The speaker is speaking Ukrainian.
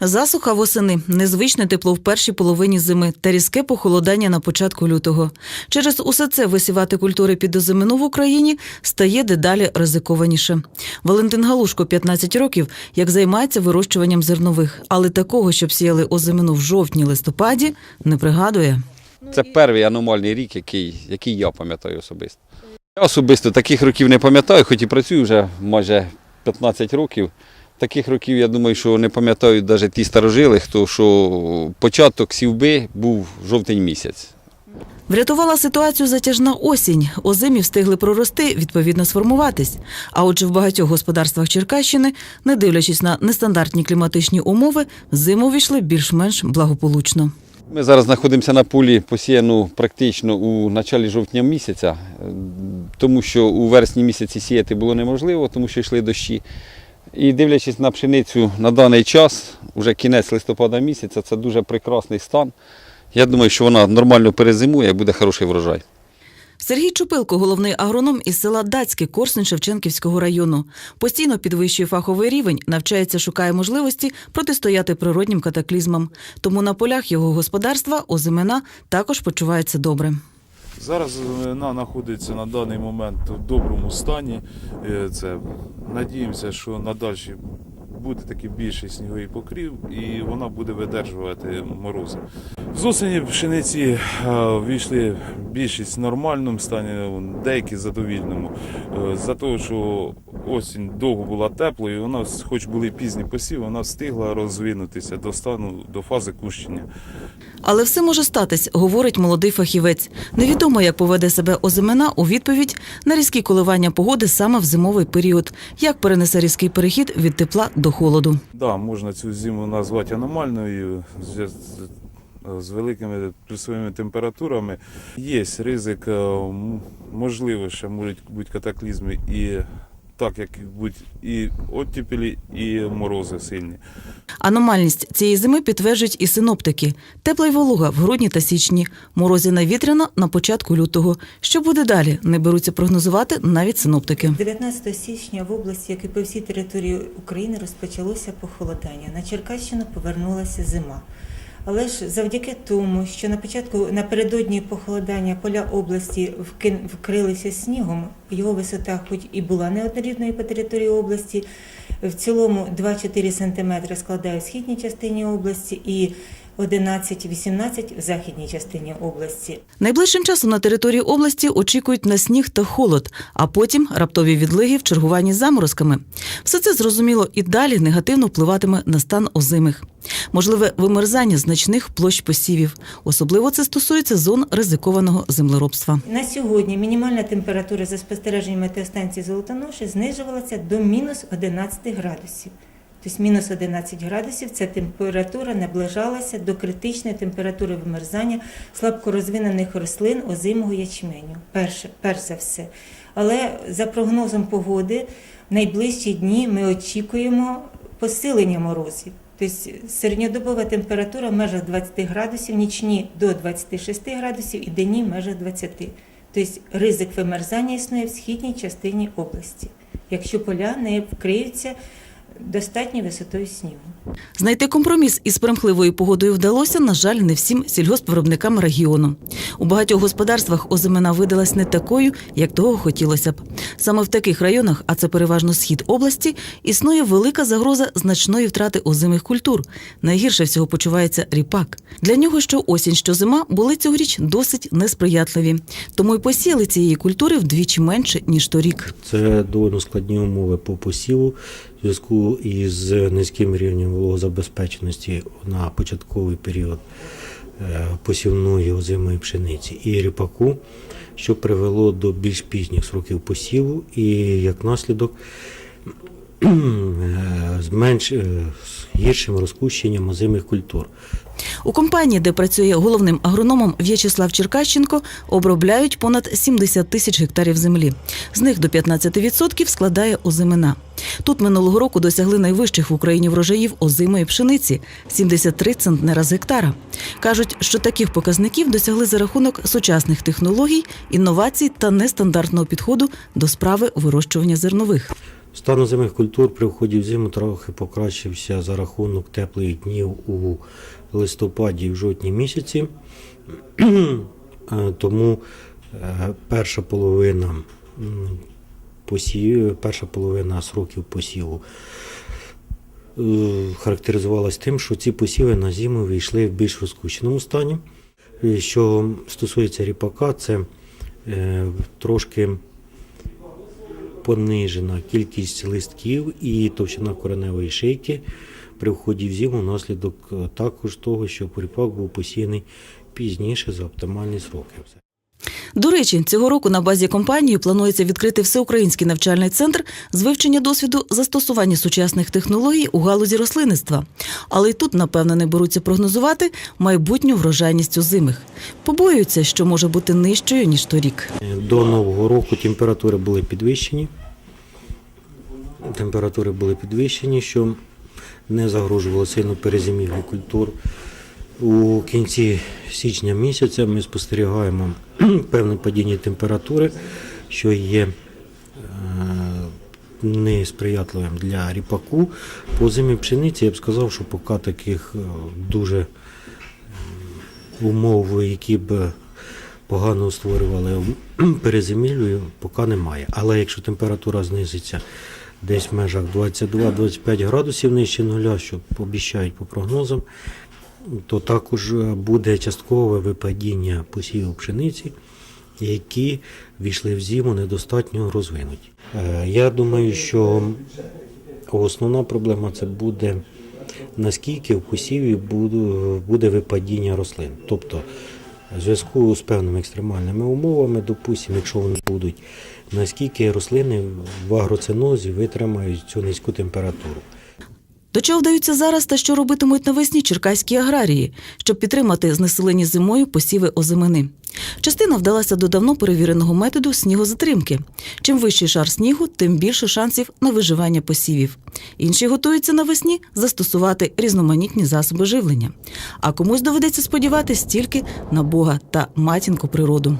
Засуха восени, незвичне тепло в першій половині зими та різке похолодання на початку лютого. Через усе це висівати культури під озимину в Україні стає дедалі ризикованіше. Валентин Галушко, 15 років, як займається вирощуванням зернових, але такого, щоб сіяли озимину в жовтні-листопаді, не пригадує. Це перший аномальний рік, який, який я пам'ятаю особисто. Я особисто таких років не пам'ятаю, хоч і працюю вже майже 15 років. Таких років, я думаю, що не пам'ятають навіть ті старожили, хто що початок сівби був жовтень місяць. Врятувала ситуацію затяжна осінь. Озимі встигли прорости, відповідно сформуватись. А отже, в багатьох господарствах Черкащини, не дивлячись на нестандартні кліматичні умови, зиму війшли більш-менш благополучно. Ми зараз знаходимося на полі посіяну практично у началі жовтня місяця, е, тому що у вересні місяці сіяти було неможливо, тому що йшли дощі. І дивлячись на пшеницю на даний час, вже кінець листопада місяця, це дуже прекрасний стан. Я думаю, що вона нормально перезимує буде хороший врожай. Сергій Чупилко, головний агроном із села Дацьке Корсунь Шевченківського району. Постійно підвищує фаховий рівень, навчається, шукає можливості протистояти природнім катаклізмам. Тому на полях його господарства озимина також почувається добре. Зараз вона знаходиться на даний момент в доброму стані. Е, Це надіємося, що надалі буде такий більший сніговий покрів і вона буде видержувати морози. З осені пшениці е, війшли більшість в нормальному стані, деякі задовільному. Е, За того, що осінь довго була теплою, вона, хоч були пізні посіви, вона встигла розвинутися до стану до фази кущення. Але все може статись, говорить молодий фахівець. Невідомо, як поведе себе озимина у відповідь на різкі коливання погоди саме в зимовий період, як перенесе різкий перехід від тепла до холоду. Да, можна цю зиму назвати аномальною з великими плюсовими температурами. Є ризик, е, можливо, що можуть бути катаклізми і так, як будуть і оттепелі, і морози сильні. Аномальність цієї зими підтверджують і синоптики. Тепла й волога в грудні та січні, морозяна вітряна на початку лютого. Що буде далі, не беруться прогнозувати навіть синоптики. 19 січня в області, як і по всій території України, розпочалося похолодання. На Черкащину повернулася зима. Але ж завдяки тому, що на початку напередодні похолодання поля області вкрилися снігом, його висота, хоч і була неоднорідною по території області, в цілому 2-4 см складає в східній частині області і 11-18 в західній частині області. Найближчим часом на території області очікують на сніг та холод, а потім раптові відлиги в чергуванні з заморозками. Все це зрозуміло і далі негативно впливатиме на стан озимих. Можливе вимерзання значних площ посівів. Особливо це стосується зон ризикованого землеробства. На сьогодні мінімальна температура за спостереженням метеостанції Золотоноші знижувалася до мінус 11 градусів. Тобто мінус 11 градусів ця температура наближалася до критичної температури вимерзання слабкорозвинених рослин озимого ячменю. Перше, перш за все. Але за прогнозом погоди, в найближчі дні ми очікуємо посилення морозів. Тобто середньодобова температура в межах 20 градусів, нічні до 26 градусів і денні в межах 20. Тобто ризик вимерзання існує в східній частині області, якщо поля не вкриються достатньою висотою снігу. Знайти компроміс із примхливою погодою вдалося, на жаль, не всім сільгоспвиробникам регіону. У багатьох господарствах озимина видалась не такою, як того хотілося б. Саме в таких районах, а це переважно схід області, існує велика загроза значної втрати озимих культур. Найгірше всього почувається ріпак. Для нього що осінь, що зима були цьогоріч досить несприятливі. Тому й посіяли цієї культури вдвічі менше ніж торік. Це доволі складні умови по посіву зв'язку із низьким рівнем вологозабезпеченості на початковий період е, посівної озимої пшениці і ріпаку, що привело до більш пізніх сроків посіву і як наслідок е, з менш е, гіршим розпущенням озимих культур. У компанії, де працює головним агрономом В'ячеслав Черкащенко, обробляють понад 70 тисяч гектарів землі. З них до 15% складає озимина. Тут минулого року досягли найвищих в Україні врожаїв озимої пшениці 73 центнера з гектара. Кажуть, що таких показників досягли за рахунок сучасних технологій, інновацій та нестандартного підходу до справи вирощування зернових. Стан озимих культур при вході в зиму трохи покращився за рахунок теплих днів у листопаді і в жовтні місяці. Е, Тому е, перша половина посів, перша половина сроків посіву е, характеризувалась тим, що ці посіви на зиму війшли в більш розкущеному стані. Що стосується ріпака, це трошки понижена кількість листків і товщина кореневої шийки при вході в зиму внаслідок е, також того, що ріпак був посіяний пізніше за оптимальні сроки. До речі, цього року на базі компанії планується відкрити всеукраїнський навчальний центр з вивчення досвіду застосування сучасних технологій у галузі рослинництва. Але й тут, напевно, не беруться прогнозувати майбутню врожайність озимих. Побоюються, що може бути нижчою ніж торік. Е, До Нового року температури були підвищені. Температури були підвищені, що не загрожувало сильно перезимівлі культур. У кінці січня місяця ми спостерігаємо певне падіння температури, що є е, несприятливим для ріпаку. По зимі пшениці я б сказав, що поки таких е, дуже умов, які б погано створювали перезимівлю, поки немає. Але якщо температура знизиться десь в межах 22-25 градусів нижче нуля, що обіцяють по прогнозам, то також буде часткове випадіння посівів пшениці, які війшли в зиму недостатньо розвинуті. Е, Я думаю, що основна проблема це буде наскільки в посіві буде випадіння рослин. Тобто, в зв'язку з певними екстремальними умовами, допустимо, якщо вони будуть, наскільки рослини в агроцинозі витримають цю низьку температуру. До чого вдаються зараз та що робитимуть навесні черкаські аграрії, щоб підтримати знеселені зимою посіви озимини. Частина вдалася до давно перевіреного методу снігозатримки. Чим вищий шар снігу, тим більше шансів на виживання посівів. Інші готуються навесні застосувати різноманітні засоби живлення. А комусь доведеться сподіватись тільки на Бога та матінку природу.